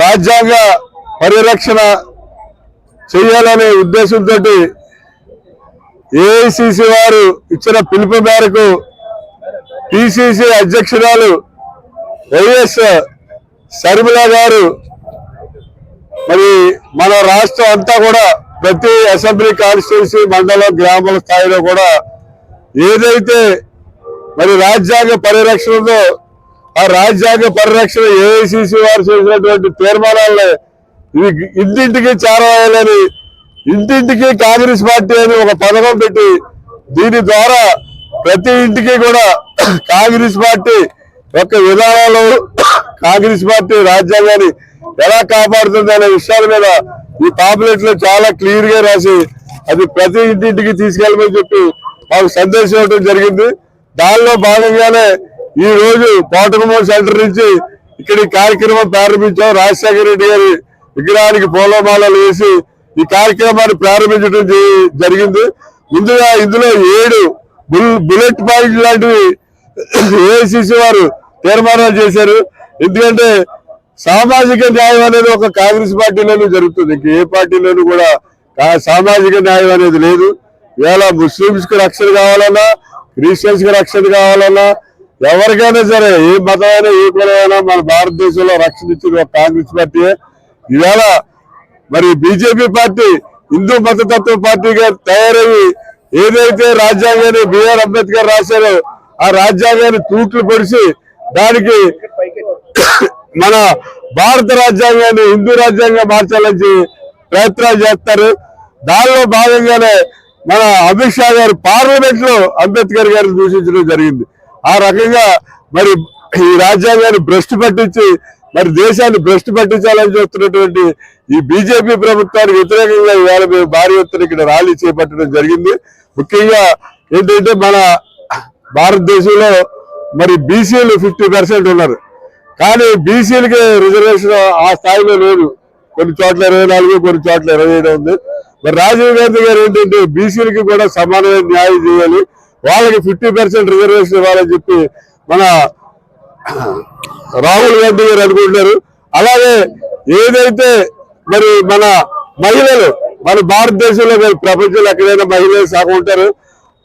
రాజ్యాంగ పరిరక్షణ చేయాలనే ఉద్దేశంతో ఏఐసిసి వారు ఇచ్చిన పిలుపు మేరకు పిసిసి అధ్యక్షురాలు వైఎస్ శర్మిల గారు మరి మన రాష్ట్రం అంతా కూడా ప్రతి అసెంబ్లీ కాన్స్టిట్యూన్సీ మండలం గ్రామాల స్థాయిలో కూడా ఏదైతే మరి రాజ్యాంగ పరిరక్షణతో ఆ రాజ్యాంగ పరిరక్షణ ఏఐసిసి వారు చేసినటువంటి తీర్మానాలని ఇవి ఇంటింటికి చేరవేయాలని ఇంటింటికి కాంగ్రెస్ పార్టీ అని ఒక పథకం పెట్టి దీని ద్వారా ప్రతి ఇంటికి కూడా కాంగ్రెస్ పార్టీ యొక్క విధానాలు కాంగ్రెస్ పార్టీ రాజ్యాంగాన్ని ఎలా కాపాడుతుంది అనే విషయాల మీద ఈ పాంప్లెట్లో చాలా క్లియర్గా రాసి అది ప్రతి ఇంటింటికి తీసుకెళ్ళమని చెప్పి మాకు సందేశం ఇవ్వడం జరిగింది. దానిలో భాగంగానే ఈ రోజు కోటగుమ్మం సెంటర్ నుంచి ఇక్కడ ఈ కార్యక్రమం ప్రారంభించాం. రాజశేఖర రెడ్డి గారి విగ్రహానికి పూలమాలలు వేసి ఈ కార్యక్రమాన్ని ప్రారంభించడం జరిగింది. ముందుగా ఇందులో ఏడు బుల్- బుల్లెట్ పాయింట్ లాంటివి ఏఐసిసి వారు తీర్మానాలు చేశారు. ఎందుకంటే సామాజిక న్యాయం అనేది ఒక కాంగ్రెస్ పార్టీలోనూ జరుగుతుంది. ఇంక ఏ పార్టీలోనూ కూడా సామాజిక న్యాయం అనేది లేదు. ఇవాళ ముస్లింస్ రక్షణ కావాలన్నా క్రిస్టియన్స్కి రక్షణ కావాలన్నా ఎవరికైనా సరే ఏ మతమైనా ఏ కులమైనా మన భారతదేశంలో రక్షణ ఇచ్చిన ఒక కాంగ్రెస్ పార్టీ. ఇవాళ మరి బీజేపీ పార్టీ హిందూ మతతత్వ పార్టీగా తయారయ్యి ఏదైతే రాజ్యాంగాన్ని బిఆర్ అంబేద్కర్ రాశారో ఆ రాజ్యాంగాన్ని తూట్లు పొడిచి దానికి మన భారత రాజ్యాంగాన్ని హిందూ రాజ్యాంగం మార్చాలని ప్రయత్నాలు చేస్తారు. దానిలో భాగంగానే మన అమిత్ షా గారు పార్లమెంట్లో అంబేద్కర్ గారిని దూషించడం జరిగింది. ఆ రకంగా మరి ఈ రాజ్యాంగాన్ని భ్రష్టు పట్టించి మరి దేశాన్ని భ్రష్టు పట్టించాలని చూస్తున్నటువంటి ఈ బీజేపీ ప్రభుత్వానికి వ్యతిరేకంగా ఇవాళ మేము భారీ ఎత్తున ఇక్కడ ర్యాలీ చేపట్టడం జరిగింది. ముఖ్యంగా ఏంటంటే మన భారతదేశంలో మరి బీసీలు ఫిఫ్టీ పర్సెంట్ ఉన్నారు. కానీ బీసీలకి రిజర్వేషన్ ఆ స్థాయిలో లేదు. కొన్ని చోట్ల ఇరవై నాలుగు కొన్ని చోట్ల ఇరవై ఏడు ఉంది. మరి రాజీవ్ గాంధీ గారు ఏంటంటే బీసీలకి కూడా సమానమైన న్యాయం చేయాలి. వాళ్ళకి ఫిఫ్టీ పర్సెంట్ రిజర్వేషన్ ఇవ్వాలని చెప్పి మన రాహుల్ గాంధీ గారు అనుకుంటున్నారు. అలాగే ఏదైతే మరి మన మహిళలు మన భారతదేశంలో మరి ప్రపంచంలో ఎక్కడైనా మహిళలు సగం ఉంటారు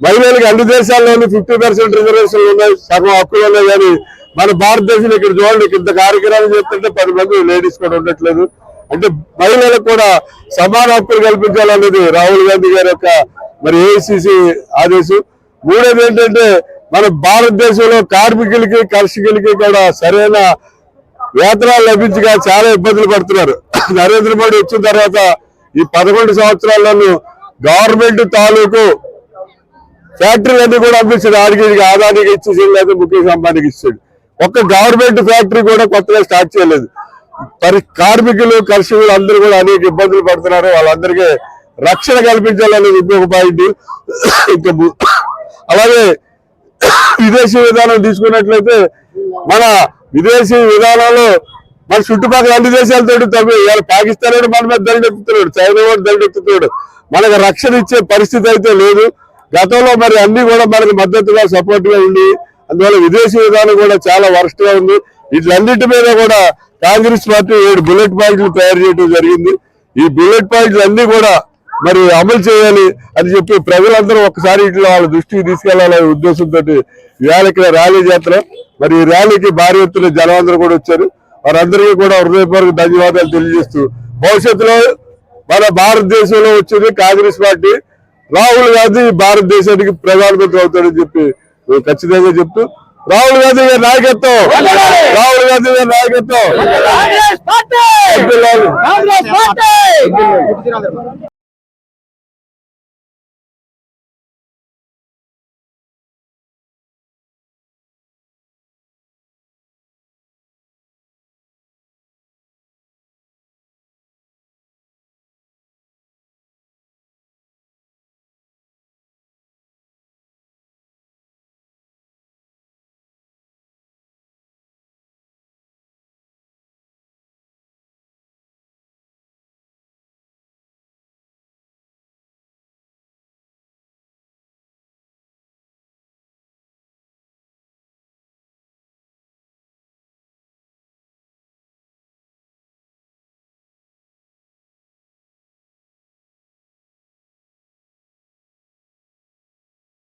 మహిళలకు అన్ని దేశాల్లోనూ ఫిఫ్టీ పర్సెంట్ రిజర్వేషన్లు ఉన్నాయి సగం హక్కులు ఉన్నాయి కానీ మన భారతదేశంలో ఇక్కడ చూడండి ఇంత కార్యక్రమాలు చేస్తుంటే పది మంది లేడీస్ కూడా ఉండట్లేదు. అంటే మహిళలకు కూడా సమాన హక్కులు కల్పించాలనేది రాహుల్ గాంధీ గారి యొక్క మరి ఏఐసిసి ఆదేశం. మూడోది ఏంటంటే మన భారతదేశంలో కార్మికులకి కర్షకులకి కూడా సరైన వేతనాలు లభించగా చాలా ఇబ్బందులు పడుతున్నారు. నరేంద్ర మోడీ వచ్చిన తర్వాత ఈ పదకొండు సంవత్సరాల్లోనూ గవర్నమెంట్ తాలూకు ఫ్యాక్టరీలన్నీ కూడా అమ్మించాడు ఆడికి ఆదానికి ఇచ్చేసి లేదా ముఖేష్ అంబానీకి ఇచ్చాడు ఒక్క గవర్నమెంట్ ఫ్యాక్టరీ కూడా కొత్తగా స్టార్ట్ చేయలేదు. మరి కార్మికులు కర్షకులు అందరూ కూడా అనేక ఇబ్బందులు పడుతున్నారు. వాళ్ళందరికీ రక్షణ కల్పించాలనేది ఇంకొక పాయింట్. ఇంకా అలాగే విదేశీ విధానం తీసుకున్నట్లయితే మన విదేశీ విధానంలో మన చుట్టుపక్కల అన్ని దేశాలతో తప్పి ఇవాళ పాకిస్తాన్ వాడు మన మీద దండెత్తుతున్నాడు చైనా వాడు దండెత్తుతున్నాడు మనకు రక్షణ ఇచ్చే పరిస్థితి అయితే లేదు. గతంలో మరి అన్ని కూడా మనకు మద్దతుగా సపోర్ట్గా ఉంది అందువల్ల విదేశీ విధానం కూడా చాలా వరస్ట్గా ఉంది. వీటిలన్నిటి మీద కూడా కాంగ్రెస్ పార్టీ ఏడు బుల్లెట్ పాయింట్లు తయారు చేయడం జరిగింది. ఈ బుల్లెట్ పాయింట్లు అన్ని కూడా మరి అమలు చేయాలి అని చెప్పి ప్రజలందరూ ఒకసారి ఇట్లా వాళ్ళ దృష్టికి తీసుకెళ్ళాలనే ఉద్దేశంతో ఇవాళ ఇక్కడ ర్యాలీ చేస్తున్నాం మరి ఈ ర్యాలీకి భారీ ఎత్తున జనం కూడా వచ్చారు. వారందరికీ కూడా హృదయపూర్వక ధన్యవాదాలు తెలియజేస్తూ భవిష్యత్తులో మన భారతదేశంలో వచ్చేది కాంగ్రెస్ పార్టీ. రాహుల్ గాంధీ భారతదేశానికి ప్రధానమంత్రి అవుతాడని చెప్పి ఖచ్చితంగా చెప్తూ రాహుల్ గాంధీ గారి నాయకత్వం. రాహుల్ గాంధీ గారి నాయకత్వం.